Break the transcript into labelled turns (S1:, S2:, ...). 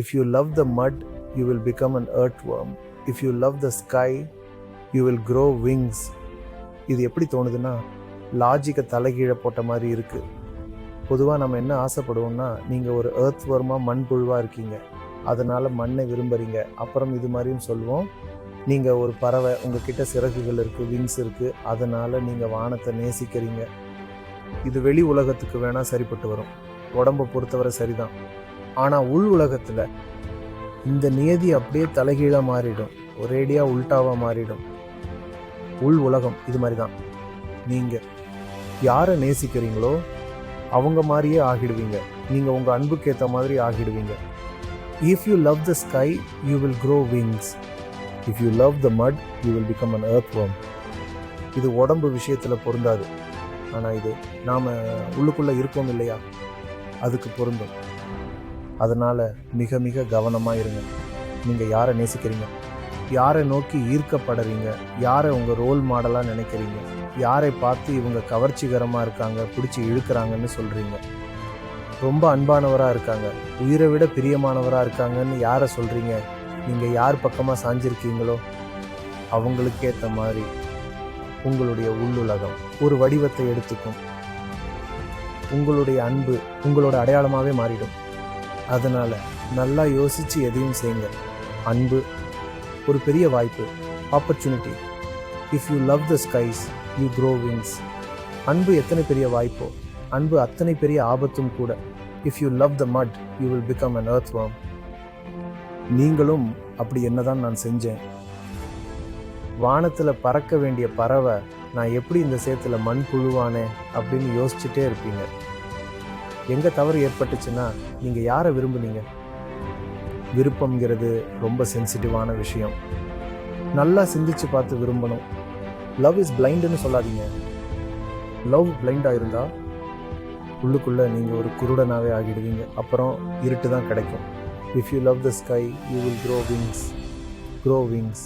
S1: If you love the mud you will become an earthworm. If if you love the sky you will grow wings இது எப்படி தோணுதுன்னா லாஜிக்கை தலைகீழே போட்ட மாதிரி இருக்குது பொதுவாக நம்ம என்ன ஆசைப்படுவோம்னா நீங்கள் ஒரு ஏர்த் வர்மாக மண் புழுவாக இருக்கீங்க. அதனால் மண்ணை விரும்புகிறீங்க அப்புறம் இது மாதிரியும் சொல்லுவோம் நீங்கள் ஒரு பறவை உங்ககிட்ட சிறகுகள் இருக்குது விங்ஸ் இருக்குது அதனால் நீங்கள் வானத்தை நேசிக்கிறீங்க. இது வெளி உலகத்துக்கு வேணால் சரிப்பட்டு வரும். உடம்பை பொறுத்தவரை சரிதான். ஆனால் உள் உலகத்தில் இந்த நியதி அப்படியே தலைகீழாக மாறிடும். ஒரேடியாக உல்ட்டாவாக மாறிடும். உள் உலகம் இது மாதிரி தான் நீங்கள் யாரை நேசிக்கிறீங்களோ அவங்க மாதிரியே ஆகிடுவீங்க. நீங்கள் உங்கள் அன்புக்கு ஏற்ற மாதிரி ஆகிடுவீங்க. If you love the sky you will grow wings if you love the mud you will become an earth worm இது உடம்பு விஷயத்தில் பொருந்தாது. ஆனால் இது நாம் உள்ளுக்குள்ளே இருக்கோம் இல்லையா? அதுக்கு பொருந்தும். அதனால் மிக மிக கவனமாக இருங்க. நீங்கள் யாரை நேசிக்கிறீங்க? யாரை நோக்கி ஈர்க்கப்படுறீங்க? யாரை உங்கள் ரோல் மாடலாக நினைக்கிறீங்க? யாரை பார்த்து இவங்க கவர்ச்சிகரமாக இருக்காங்க பிடிச்சி இழுக்கிறாங்கன்னு சொல்கிறீங்க ரொம்ப அன்பானவராக இருக்காங்க. உயிரை விட பிரியமானவராக இருக்காங்கன்னு யாரை சொல்கிறீங்க நீங்கள் யார் பக்கமாக சாஞ்சிருக்கீங்களோ அவங்களுக்கேற்ற மாதிரி உங்களுடைய உள்ளுலகம் ஒரு வடிவத்தை எடுத்துக்கும். உங்களுடைய அன்பு உங்களோட அடையாளமாகவே மாறிடும். அதனால் நல்லா யோசித்து எதையும் செய்யுங்க. அன்பு ஒரு பெரிய வாய்ப்பு opportunity if you love the skies you grow wings அன்பு எத்தனை பெரிய வாய்ப்போ அன்பு அத்தனை பெரிய ஆபத்தும் கூட. If you love the mud you will become an earth worm நீங்களும் அப்படி என்னதான் நான் செஞ்சேன். வானத்தில் பறக்க வேண்டிய பறவை நான் எப்படி இந்த சேத்துல மண் புழுவானே அப்படின்னு யோசிச்சுட்டே இருப்பீங்க. எங்கே தவறு ஏற்பட்டுச்சுன்னா நீங்கள் யாரை விரும்புனீங்க? விருப்பம்ங்கிறது ரொம்ப சென்சிட்டிவான விஷயம். நல்லா சிந்திச்சு பார்த்து விரும்பணும். லவ் இஸ் பிளைண்டுன்னு சொல்லாதீங்க. லவ் பிளைண்டாக இருந்தால் உள்ளுக்குள்ளே நீங்கள் ஒரு குருடனாகவே ஆகிடுவீங்க. அப்புறம் இருட்டு தான் கிடைக்கும். If you love the sky you will grow wings grow wings